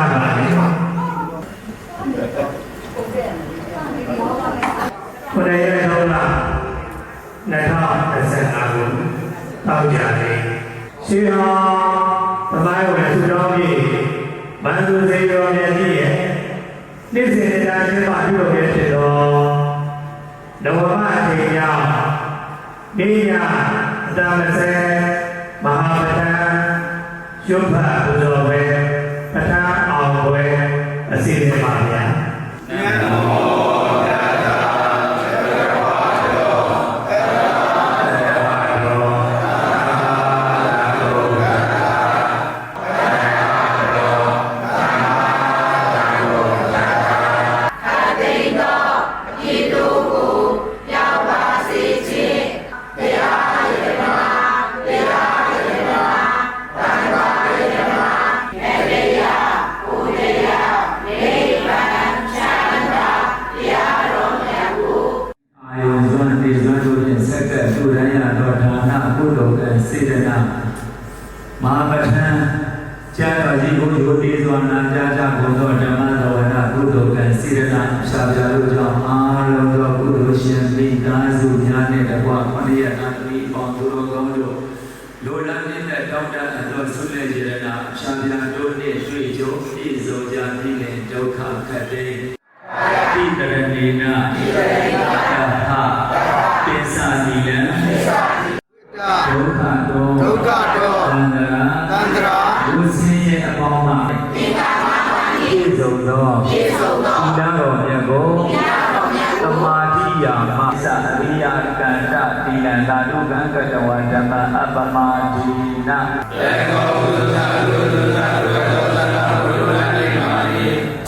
နာတာလေပါခရရဲ့တော့လာ2025ခုတောက်ကြတယ်ရှင်ဟာသမိုင်းဝင်သူတော်ကြီးမန္တုစေရောရဲ့ကြီးရဲ့နေ့စဉ်တိုင်းပြပါပြုလုပ်ခဲ့ဖြစ်တော်နဝမထေရမိညာအတမစေမဟာပဒံရွတ်ဖတ်ဘုရား အစီ စေတနာမဟာပဋ္ဌာန်းကျမ်းတော်ကြီးကိုယိုတေစွာနာကြားကြဘုံတော်ဓမ္မတော်ဝရကုသိုလ်ကံစေတနာရှားပြလို့ကြောင့်အာလုံးသောကုသိုလ်ရှင်မိသားစုများနဲ့တကွခொနည်းရတန်သမီးပေါင်းသူတော်ကောင်းတို့လိုလားနေတဲ့တောင်းတအပ်သောဆုလက်ရတနာရှားပြတို့နှင့်တွေ့ကြုံပြည့်စုံကြပြီးလင်ဒုက္ခခတ်တဲ့တိ ယာမသအရိယကန္တတိလံသာဓုကံကတဝဓမ္မအပမဒိန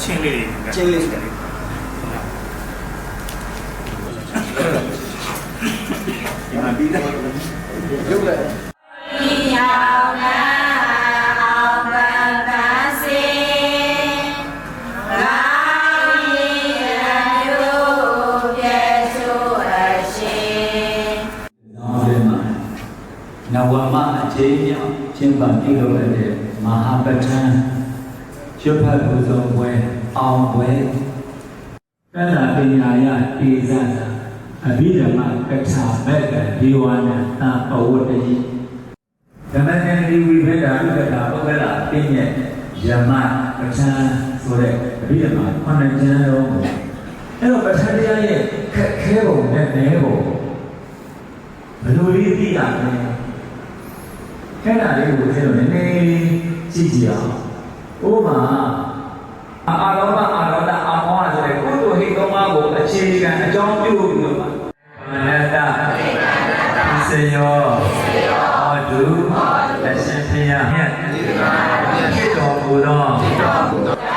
ချင်းလေးကျင်းလေးဒီမှာပြီးတယ်ရုပ်လိုက် မအချိန်မြောက်ကျင်းပပြုလုပ်ရတဲ့မဟာပဋ္ဌာန်းရွတ်ဖတ်ပူဇော်ပွဲအောင်ပွဲကလပညာယတေဇနာအဘိဓမ္မကထာဘက်ကဒီဝနာသာပဝတ္တိဓမ္မဉာဏ်ဒီဝိဘဒဥက္ကတာပုဂ္ဂလပညေယမပဋ္ဌာန်းဆိုတဲ့အဘိဓမ္မာခုနှစ်ကျမ်းလုံးကိုအဲ့တော့ပဋ္ဌာန်းတရားရဲ့ခက်ခဲပုံနဲ့နဲပုံဘယ်လိုလေးသိရမလဲ အဲ့ဒါလေးကိုကျွန်တော်နည်းနည်းကြည့်ကြည့်အောင်ဥပမာအာရောမအာရောဒအာမောဆိုတဲ့ကုသိုလ်ဟိတ်သုံးပါးကိုအခြေခံအကြောင်းပြုပြီးတော့ပါမနတစေယောဟောတုအရှင်ဖျားမြတ်ဖြစ်တော်မူသော